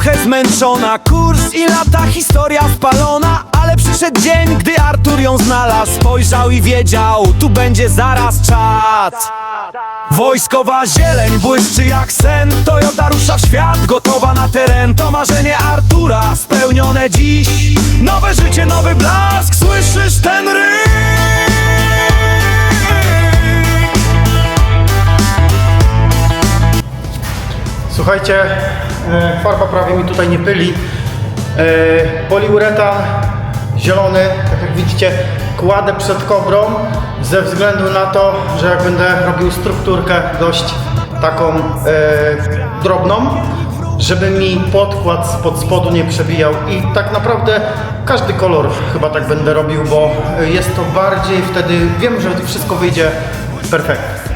Trochę zmęczona. Kurs i lata, historia wpalona. Ale przyszedł dzień, gdy Artur ją znalazł. Spojrzał i wiedział, tu będzie zaraz czat. Wojskowa zieleń błyszczy jak sen. Toyota rusza w świat, gotowa na teren. To marzenie Artura, spełnione dziś Nowe życie, nowy blask, słyszysz ten ryk? Słuchajcie, e, farba prawie mi tutaj nie pyli. E, Poliuretan zielony, tak jak widzicie, kładę przed kobrą ze względu na to, że jak będę robił strukturkę dość taką e, drobną, żeby mi podkład spod spodu nie przebijał i tak naprawdę każdy kolor chyba tak będę robił, bo jest to bardziej wtedy, wiem, że wszystko wyjdzie perfekt.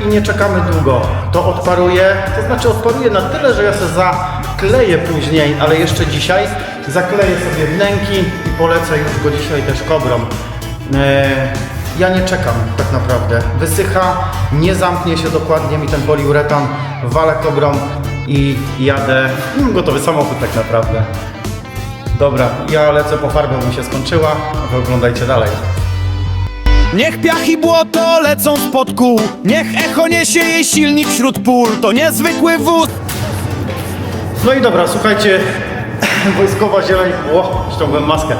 Yy, i nie czekamy długo. To odparuje, to znaczy odparuje na tyle, że ja sobie zakleję później, ale jeszcze dzisiaj zakleję sobie wnęki i polecę już go dzisiaj też kobrą. Yy, Ja nie czekam tak naprawdę. Wysycha, nie zamknie się dokładnie mi ten poliuretan, walę kobrą i jadę. Mam gotowy samochód tak naprawdę. Dobra, ja lecę po farbę, bo mi się skończyła, a wy oglądajcie dalej. Niech piach i błoto lecą spod kół Niech echo niesie jej silnik wśród pól To niezwykły wóz No i dobra, słuchajcie, wojskowa zieleń, o, ściągłem maskę.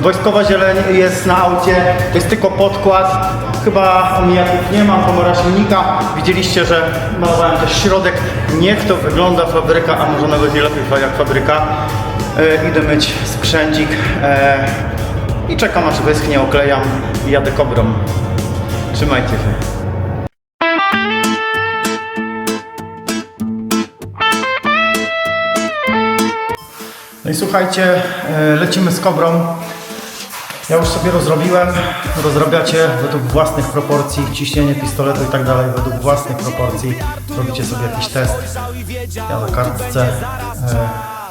Wojskowa zieleń jest na aucie, to jest tylko podkład. Chyba omijaków nie mam, komora silnika. Widzieliście, że malowałem też środek. Niech to wygląda fabryka, a może nawet i lepiej jak fabryka. E, idę myć sprzędzik e, i czekam aż wyschnie, oklejam i jadę kobrą. Trzymajcie się. No i słuchajcie, e, lecimy z kobrą. Ja już sobie rozrobiłem. Rozrabiacie według własnych proporcji, ciśnienie pistoletu i tak dalej, według własnych proporcji. Robicie sobie jakiś test. Ja na kartce e,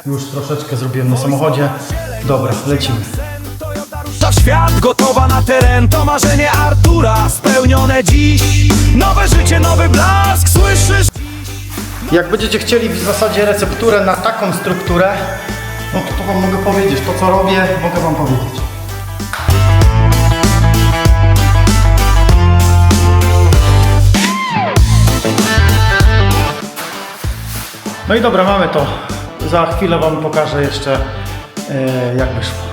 już troszeczkę zrobiłem na samochodzie. Dobra, lecimy. W świat, gotowa na teren To marzenie Artura, spełnione dziś Nowe życie, nowy blask, słyszysz? Jak będziecie chcieli w zasadzie recepturę na taką strukturę, no to, wam mogę powiedzieć. To co robię, mogę wam powiedzieć. No i dobra, mamy to. Za chwilę wam pokażę jeszcze e, jak wyszło.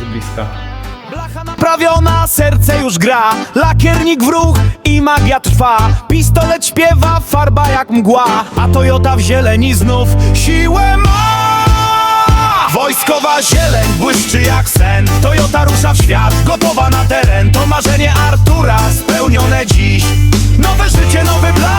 Z bliska. Blacha naprawiona, serce już gra Lakiernik w ruch i magia trwa Pistolet śpiewa, farba jak mgła A Toyota w zieleni znów siłę ma Wojskowa zieleń błyszczy jak sen. Toyota rusza w świat, gotowa na teren. To marzenie Artura spełnione dziś. Nowe życie, nowy plan.